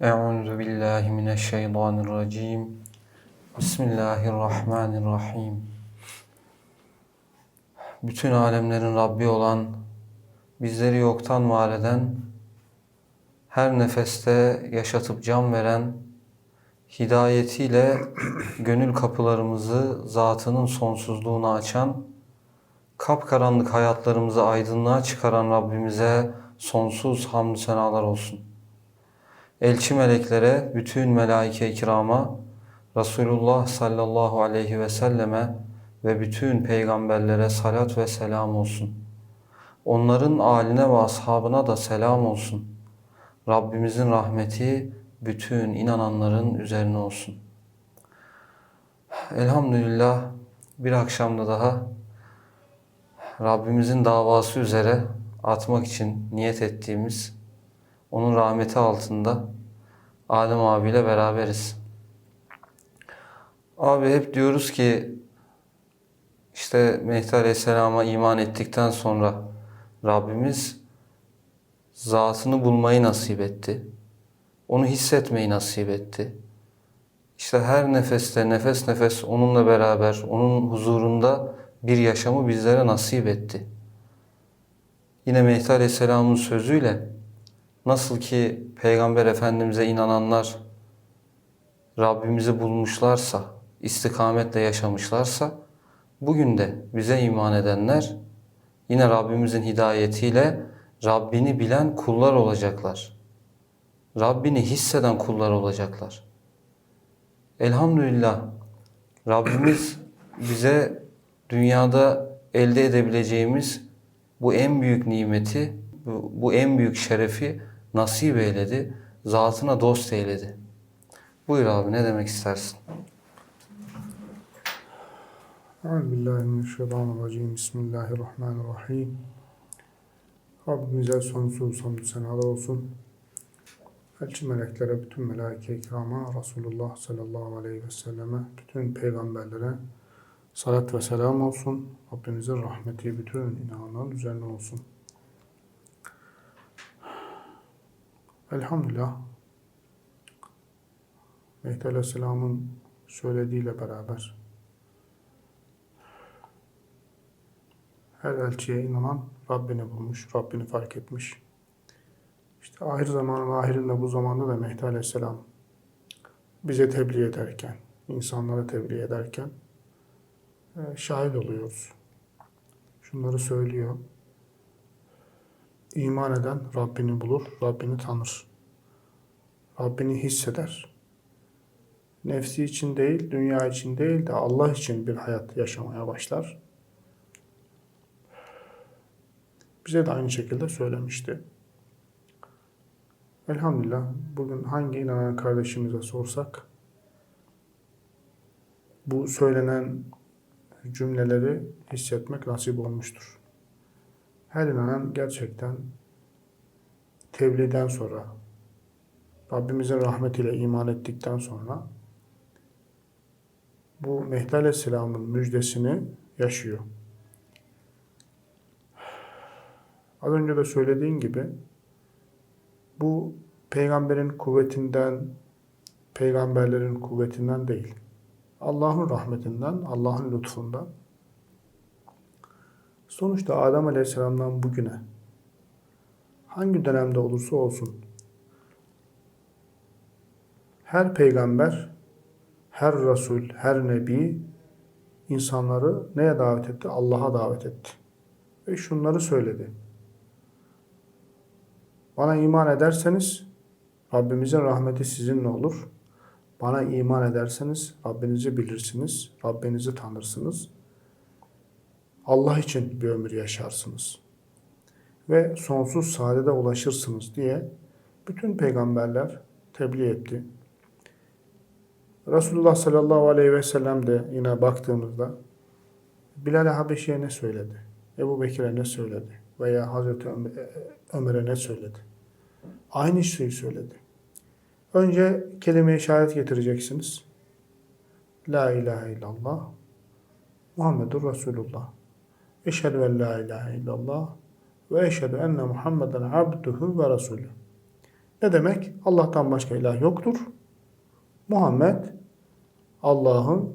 Euzu billahi mineşşeytanirracim. Bismillahirrahmanirrahim. Bütün alemlerin Rabbi olan, bizleri yoktan var eden, her nefeste yaşatıp can veren, hidayetiyle gönül kapılarımızı zatının sonsuzluğuna açan, kapkaranlık hayatlarımızı aydınlığa çıkaran Rabbimize sonsuz hamdü senalar olsun. Elçi meleklere, bütün melaike-i kirama, Resulullah sallallahu aleyhi ve selleme ve bütün peygamberlere salat ve selam olsun. Onların aline ve ashabına da selam olsun. Rabbimizin rahmeti bütün inananların üzerine olsun. Elhamdülillah bir akşamda daha Rabbimizin davası üzere atmak için niyet ettiğimiz onun rahmeti altında Adem abiyle beraberiz. Abi hep diyoruz ki işte Mehdi Aleyhisselam'a iman ettikten sonra Rabbimiz zatını bulmayı nasip etti. Onu hissetmeyi nasip etti. İşte her nefeste nefes nefes onunla beraber onun huzurunda bir yaşamı bizlere nasip etti. Yine Mehdi Aleyhisselam'ın sözüyle nasıl ki Peygamber Efendimiz'e inananlar Rabbimizi bulmuşlarsa, istikametle yaşamışlarsa bugün de bize iman edenler yine Rabbimizin hidayetiyle Rabbini bilen kullar olacaklar. Rabbini hisseden kullar olacaklar. Elhamdülillah Rabbimiz bize dünyada elde edebileceğimiz bu en büyük nimeti, bu, en büyük şerefi nasip eyledi. Zatına dost eyledi. Buyur abi ne demek istersin? Euzubillahimineşşeytanirracim. Bismillahirrahmanirrahim. Rabbimize sonsuz hamdü senalar olsun. Elçi meleklere, bütün melaike-i kirama, Resulullah sallallahu aleyhi ve selleme, bütün peygamberlere salat ve selam olsun. Rabbimizin rahmeti bütün inananların üzerine olsun. Elhamdülillah. Mehdi Aleyhisselam'ın söylediğiyle beraber her elçiye inanan Rabbini bulmuş, Rabbini fark etmiş. İşte ahir zamanın ahirinde bu zamanda da Mehdi Aleyhisselam bize tebliğ ederken, insanlara tebliğ ederken e, şahit oluyoruz. Şunları söylüyor. İman eden Rabbini bulur, Rabbini tanır. Rabbini hisseder. Nefsi için değil, dünya için değil de Allah için bir hayat yaşamaya başlar. Bize de aynı şekilde söylemişti. Elhamdülillah bugün hangi inanan kardeşimize sorsak bu söylenen cümleleri hissetmek nasip olmuştur. Her inanan gerçekten tebliğden sonra Rabbimizin rahmetiyle iman ettikten sonra bu Mehdi Aleyhisselam'ın müjdesini yaşıyor. Az önce de söylediğim gibi bu peygamberin kuvvetinden, peygamberlerin kuvvetinden değil. Allah'ın rahmetinden, Allah'ın lütfundan. Sonuçta Adem Aleyhisselam'dan bugüne hangi dönemde olursa olsun her peygamber, her Resul, her Nebi insanları neye davet etti? Allah'a davet etti. Ve şunları söyledi. Bana iman ederseniz Rabbimizin rahmeti sizinle olur. Bana iman ederseniz Rabbinizi bilirsiniz, Rabbinizi tanırsınız. Allah için bir ömür yaşarsınız. Ve sonsuz saadete ulaşırsınız diye bütün peygamberler tebliğ etti. Resulullah sallallahu aleyhi ve sellem de yine baktığımızda Bilal-i Habeşi'ye ne söyledi? Ebu Bekir'e ne söyledi? Veya Hazreti Ömer'e ne söyledi? Aynı şeyi söyledi. Önce kelime-i şehadet getireceksiniz. La ilahe illallah Muhammedur Resulullah. Eşhedü en la ilahe illallah ve eşhedü enne Muhammeden abduhu ve resulü. Ne demek? Allah'tan başka ilah yoktur. Muhammed Allah'ın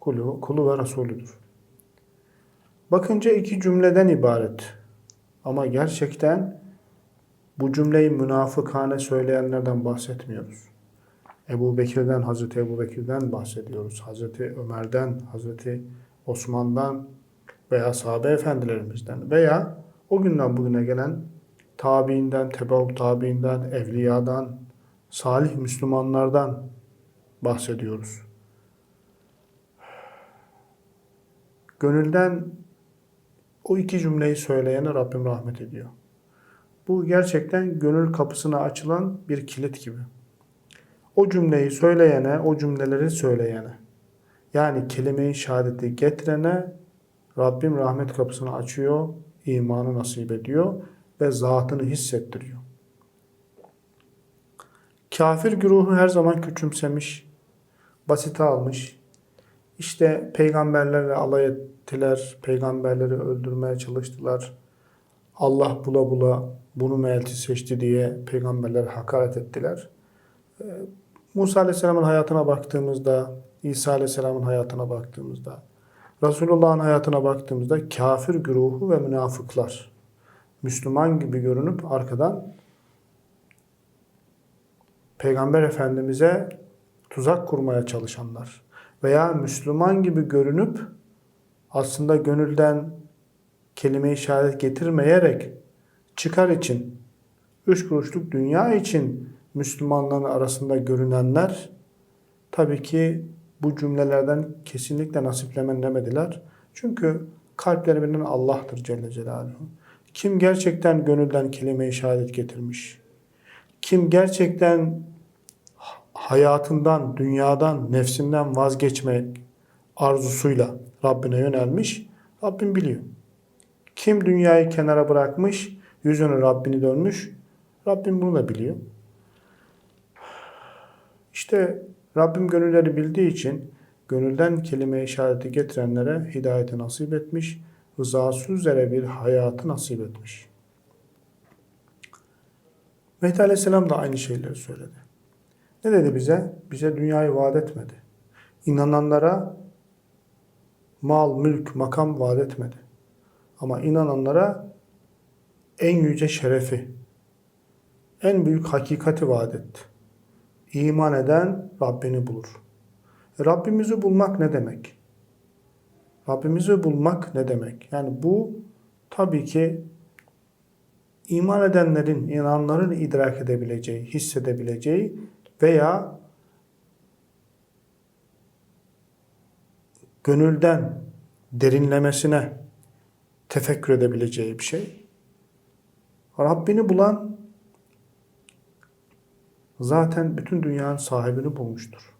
kulu, kulu ve Resulüdür. Bakınca iki cümleden ibaret. Ama gerçekten bu cümleyi münafıkane söyleyenlerden bahsetmiyoruz. Ebu Bekir'den, Hazreti Ebu Bekir'den bahsediyoruz. Hazreti Ömer'den, Hazreti Osman'dan veya sahabe efendilerimizden veya o günden bugüne gelen tabiinden, tebeu tabiinden, evliyadan, salih Müslümanlardan bahsediyoruz. Gönülden o iki cümleyi söyleyene Rabbim rahmet ediyor. Bu gerçekten gönül kapısına açılan bir kilit gibi. O cümleyi söyleyene, o cümleleri söyleyene, yani kelime-i şehadeti getirene Rabbim rahmet kapısını açıyor, imanı nasip ediyor ve zatını hissettiriyor. Kafir güruhu her zaman küçümsemiş, basite almış. İşte peygamberlerle alay ettiler, peygamberleri öldürmeye çalıştılar. Allah bula bula bunu mu elçi seçti diye peygamberlere hakaret ettiler. Ee, Musa Aleyhisselam'ın hayatına baktığımızda, İsa Aleyhisselam'ın hayatına baktığımızda, Resulullah'ın hayatına baktığımızda kafir güruhu ve münafıklar. Müslüman gibi görünüp arkadan Peygamber Efendimiz'e tuzak kurmaya çalışanlar veya Müslüman gibi görünüp aslında gönülden kelime-i şehadet getirmeyerek çıkar için, üç kuruşluk dünya için Müslümanların arasında görünenler tabii ki bu cümlelerden kesinlikle nasiplemenemediler. Çünkü kalpleri bilen Allah'tır Celle Celaluhu. Kim gerçekten gönülden kelime-i şehadet getirmiş? Kim gerçekten hayatından, dünyadan, nefsinden vazgeçmek arzusuyla Rabbine yönelmiş? Rabbim biliyor. Kim dünyayı kenara bırakmış, yüzünü Rabbini dönmüş? Rabbim bunu da biliyor. İşte Rabbim gönülleri bildiği için gönülden kelime-i şehadeti getirenlere hidayeti nasip etmiş, rızası üzere bir hayatı nasip etmiş. Mehdi Aleyhisselam da aynı şeyleri söyledi. Ne dedi bize? Bize dünyayı vaat etmedi. İnananlara mal, mülk, makam vaat etmedi. Ama inananlara en yüce şerefi, en büyük hakikati vaat etti. İman eden Rabbini bulur. E, Rabbimizi bulmak ne demek? Rabbimizi bulmak ne demek? Yani bu tabii ki iman edenlerin, inananların idrak edebileceği, hissedebileceği veya gönülden derinlemesine tefekkür edebileceği bir şey. Rabbini bulan zaten bütün dünyanın sahibini bulmuştur.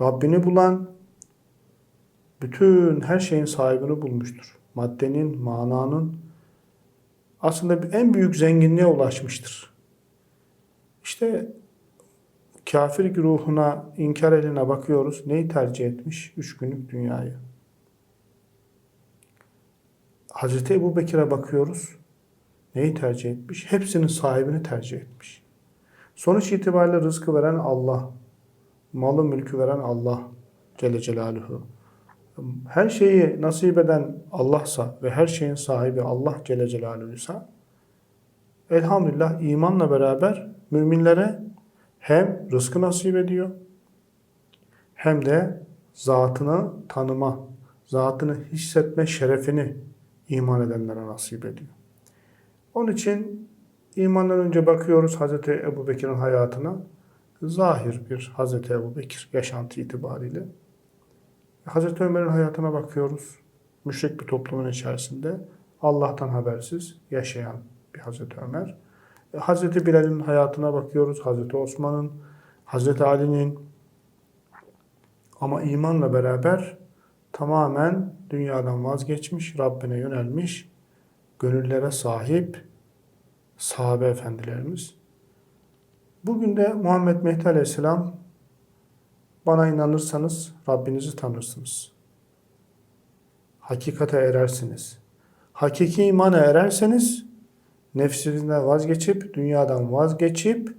Rabbini bulan bütün her şeyin sahibini bulmuştur. Maddenin, mananın aslında en büyük zenginliğe ulaşmıştır. İşte kafir güruhuna, inkar eline bakıyoruz. Neyi tercih etmiş? Üç günlük dünyayı. Hazreti Ebu Bekir'e bakıyoruz. Neyi tercih etmiş? Hepsinin sahibini tercih etmiş. Sonuç itibariyle rızkı veren Allah. Malı mülkü veren Allah. Celle Celaluhu. Her şeyi nasip eden Allah'sa ve her şeyin sahibi Allah Celle Celaluhu'ysa elhamdülillah imanla beraber müminlere hem rızkı nasip ediyor hem de zatını tanıma, zatını hissetme şerefini iman edenlere nasip ediyor. Onun için imandan önce bakıyoruz Hazreti Ebu Bekir'in hayatına. Zahir bir Hazreti Ebu Bekir yaşantı itibariyle. Hazreti Ömer'in hayatına bakıyoruz. Müşrik bir toplumun içerisinde Allah'tan habersiz yaşayan bir Hazreti Ömer. E, Hazreti Bilal'in hayatına bakıyoruz. Hazreti Osman'ın, Hazreti Ali'nin ama imanla beraber tamamen dünyadan vazgeçmiş, Rabbine yönelmiş, gönüllere sahip sahabe efendilerimiz. Bugün de Muhammed Mehdi Aleyhisselam bana inanırsanız Rabbinizi tanırsınız. Hakikate erersiniz. Hakiki imana ererseniz nefsinden vazgeçip, dünyadan vazgeçip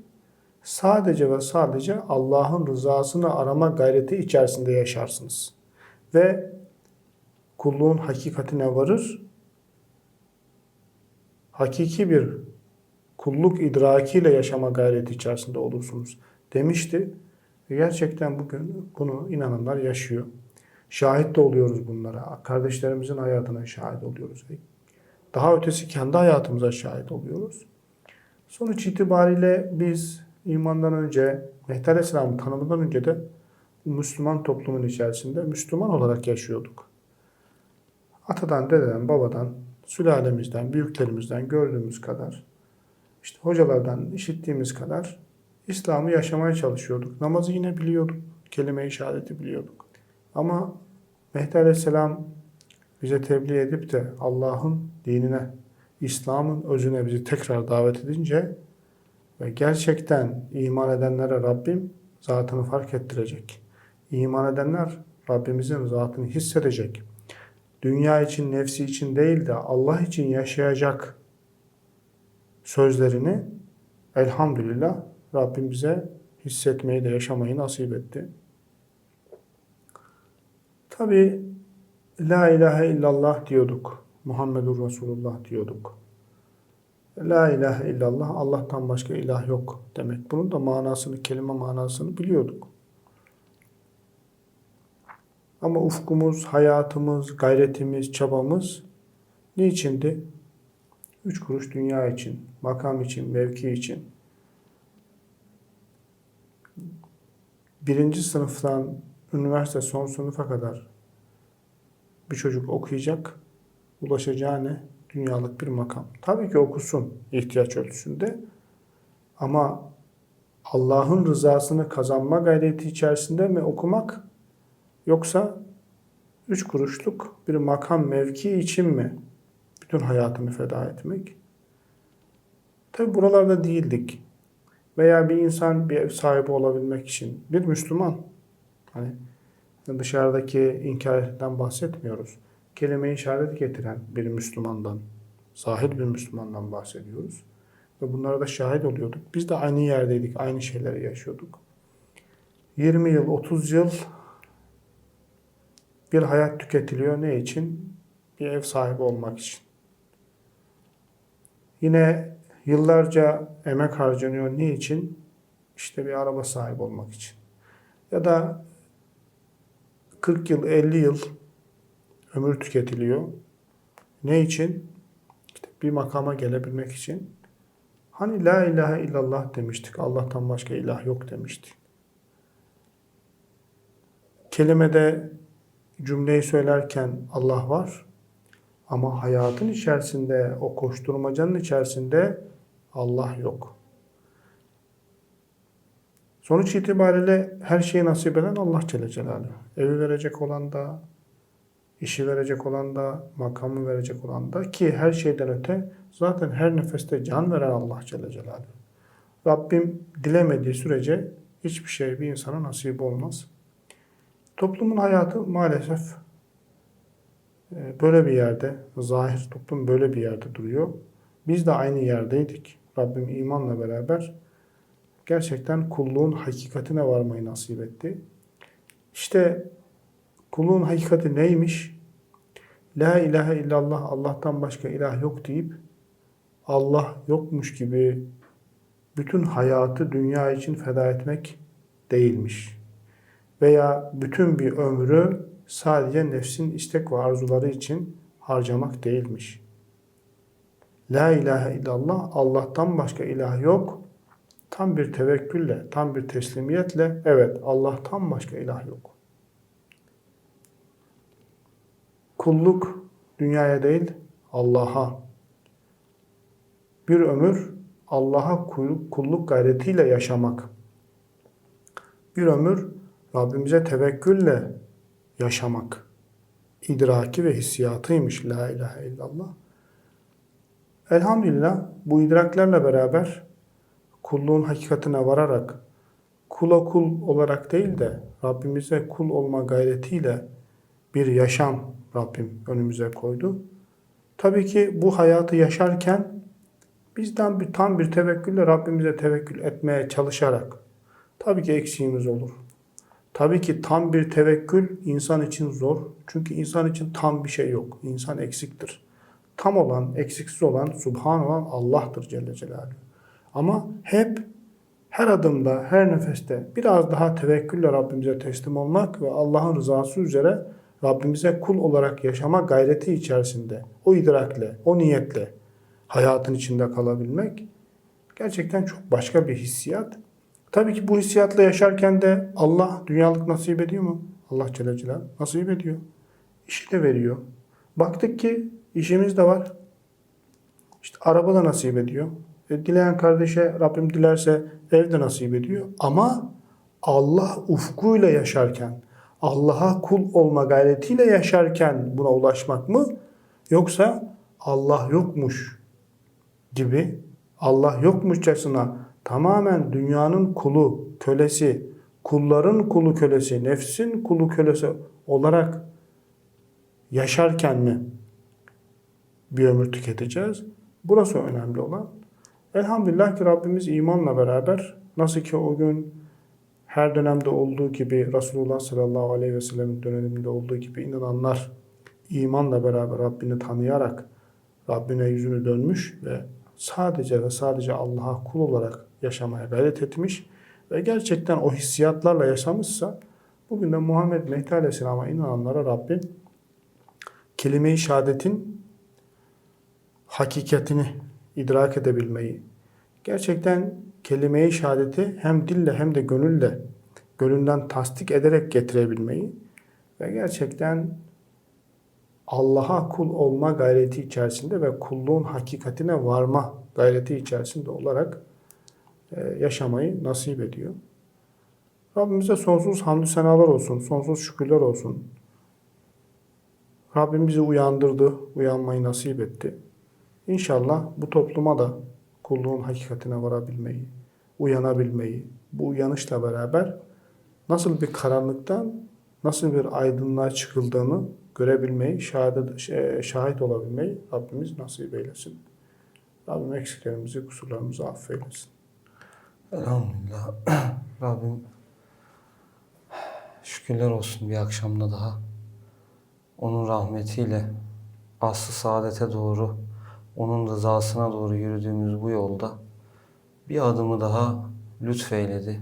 sadece ve sadece Allah'ın rızasını arama gayreti içerisinde yaşarsınız. Ve kulluğun hakikatine varır. Hakiki bir kulluk idrakiyle yaşama gayreti içerisinde olursunuz demişti. Gerçekten bugün bunu inananlar yaşıyor. Şahit de oluyoruz bunlara. Kardeşlerimizin hayatına şahit oluyoruz. Daha ötesi kendi hayatımıza şahit oluyoruz. Sonuç itibariyle biz imandan önce, Mehdi Aleyhisselam'ı tanımadan önce de Müslüman toplumun içerisinde Müslüman olarak yaşıyorduk. Atadan, dededen, babadan, sülalemizden, büyüklerimizden gördüğümüz kadar, işte hocalardan işittiğimiz kadar İslam'ı yaşamaya çalışıyorduk. Namazı yine biliyorduk. Kelime-i şehadeti biliyorduk. Ama Mehdi Aleyhisselam bize tebliğ edip de Allah'ın dinine, İslam'ın özüne bizi tekrar davet edince ve gerçekten iman edenlere Rabbim zatını fark ettirecek. İman edenler Rabbimizin zatını hissedecek. Dünya için, nefsi için değil de Allah için yaşayacak sözlerini elhamdülillah Rabbim bize hissetmeyi de yaşamayı nasip etti. Tabi La ilahe illallah diyorduk. Muhammedur Resulullah diyorduk. La ilahe illallah Allah'tan başka ilah yok demek. Bunun da manasını, kelime manasını biliyorduk. Ama ufkumuz, hayatımız, gayretimiz, çabamız niçindi? Üç kuruş dünya için, makam için, mevki için. Birinci sınıftan üniversite son sınıfa kadar bir çocuk okuyacak, ulaşacağı ne? Dünyalık bir makam. Tabii ki okusun ihtiyaç ölçüsünde. Ama Allah'ın rızasını kazanma gayreti içerisinde mi okumak yoksa üç kuruşluk bir makam mevki için mi bütün hayatını feda etmek? Tabii buralarda değildik. Veya bir insan bir ev sahibi olabilmek için bir Müslüman hani dışarıdaki inkardan bahsetmiyoruz. Kelime-i şehadet getiren bir Müslümandan, zahir bir Müslümandan bahsediyoruz. Ve bunlara da şahit oluyorduk. Biz de aynı yerdeydik, aynı şeyleri yaşıyorduk. 20 yıl, 30 yıl bir hayat tüketiliyor. Ne için? Bir ev sahibi olmak için. Yine yıllarca emek harcanıyor. Ne için? İşte bir araba sahibi olmak için. Ya da 40 yıl, 50 yıl ömür tüketiliyor. Ne için? İşte bir makama gelebilmek için. Hani la ilahe illallah demiştik. Allah'tan başka ilah yok demiştik. Kelimede cümleyi söylerken Allah var. Ama hayatın içerisinde, o koşturmacanın içerisinde Allah yok. Sonuç itibariyle her şeyi nasip eden Allah Celle Celaluhu. Evi verecek olan da, işi verecek olan da, makamı verecek olan da ki her şeyden öte zaten her nefeste can veren Allah Celle Celaluhu. Rabbim dilemediği sürece hiçbir şey bir insana nasip olmaz. Toplumun hayatı maalesef böyle bir yerde, zahir toplum böyle bir yerde duruyor. Biz de aynı yerdeydik. Rabbim imanla beraber gerçekten kulluğun hakikatine varmayı nasip etti. İşte kulluğun hakikati neymiş? La ilahe illallah Allah'tan başka ilah yok deyip Allah yokmuş gibi bütün hayatı dünya için feda etmek değilmiş. Veya bütün bir ömrü sadece nefsin istek ve arzuları için harcamak değilmiş. La ilahe illallah Allah'tan başka ilah yok. Tam bir tevekkülle, tam bir teslimiyetle evet Allah'tan başka ilah yok. Kulluk dünyaya değil Allah'a. Bir ömür Allah'a kulluk gayretiyle yaşamak. Bir ömür Rabbimize tevekkülle yaşamak. İdraki ve hissiyatıymış la ilahe illallah. Elhamdülillah bu idraklerle beraber kulluğun hakikatine vararak kula kul olarak değil de Rabbimize kul olma gayretiyle bir yaşam Rabbim önümüze koydu. Tabii ki bu hayatı yaşarken bizden bir tam bir tevekkülle Rabbimize tevekkül etmeye çalışarak tabii ki eksiğimiz olur. Tabii ki tam bir tevekkül insan için zor. Çünkü insan için tam bir şey yok. İnsan eksiktir. Tam olan, eksiksiz olan, subhan olan Allah'tır Celle Celaluhu. Ama hep her adımda, her nefeste biraz daha tevekkülle Rabbimize teslim olmak ve Allah'ın rızası üzere Rabbimize kul olarak yaşama gayreti içerisinde, o idrakle, o niyetle hayatın içinde kalabilmek gerçekten çok başka bir hissiyat. Tabii ki bu hissiyatla yaşarken de Allah dünyalık nasip ediyor mu? Allah Celle Celaluhu nasip ediyor. İşi de veriyor. Baktık ki işimiz de var. İşte araba da nasip ediyor. E, dileyen kardeşe Rabbim dilerse ev de nasip ediyor. Ama Allah ufkuyla yaşarken, Allah'a kul olma gayretiyle yaşarken buna ulaşmak mı? Yoksa Allah yokmuş gibi, Allah yokmuşçasına tamamen dünyanın kulu, kölesi, kulların kulu kölesi, nefsin kulu kölesi olarak yaşarken mi bir ömür tüketeceğiz? Burası önemli olan. Elhamdülillah ki Rabbimiz imanla beraber nasıl ki o gün her dönemde olduğu gibi Resulullah sallallahu aleyhi ve sellem'in döneminde olduğu gibi inananlar imanla beraber Rabbini tanıyarak Rabbine yüzünü dönmüş ve sadece ve sadece Allah'a kul olarak yaşamaya gayret etmiş ve gerçekten o hissiyatlarla yaşamışsa bugün de Muhammed Mehdi Aleyhisselam'a inananlara Rabbim kelime-i şehadetin hakikatini idrak edebilmeyi, gerçekten kelime-i şehadeti hem dille hem de gönülle, gönülden tasdik ederek getirebilmeyi ve gerçekten Allah'a kul olma gayreti içerisinde ve kulluğun hakikatine varma gayreti içerisinde olarak e, yaşamayı nasip ediyor. Rabbimize sonsuz hamdü senalar olsun, sonsuz şükürler olsun. Rabbim bizi uyandırdı, uyanmayı nasip etti. İnşallah bu topluma da kulluğun hakikatine varabilmeyi, uyanabilmeyi, bu uyanışla beraber nasıl bir karanlıktan nasıl bir aydınlığa çıkıldığını görebilmeyi, şahadet, şey, şahit olabilmeyi Rabbimiz nasip eylesin. Rabbim eksiklerimizi, kusurlarımızı affeylesin. Elhamdülillah. Rabbim şükürler olsun bir akşamda daha. Onun rahmetiyle aslı saadete doğru, onun rızasına doğru yürüdüğümüz bu yolda bir adımı daha lütfeyledi.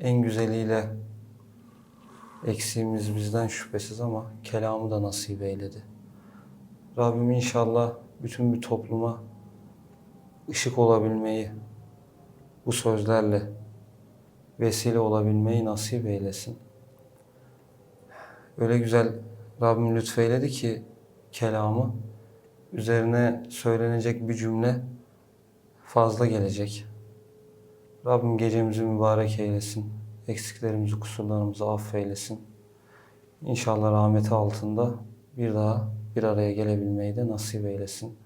En güzeliyle eksiğimiz bizden şüphesiz ama kelamı da nasip eyledi. Rabbim inşallah bütün bir topluma ışık olabilmeyi, bu sözlerle vesile olabilmeyi nasip eylesin. Öyle güzel Rabbim lütfeyledi ki kelamı üzerine söylenecek bir cümle fazla gelecek. Rabbim gecemizi mübarek eylesin. Eksiklerimizi, kusurlarımızı affeylesin. İnşallah rahmeti altında bir daha bir araya gelebilmeyi de nasip eylesin.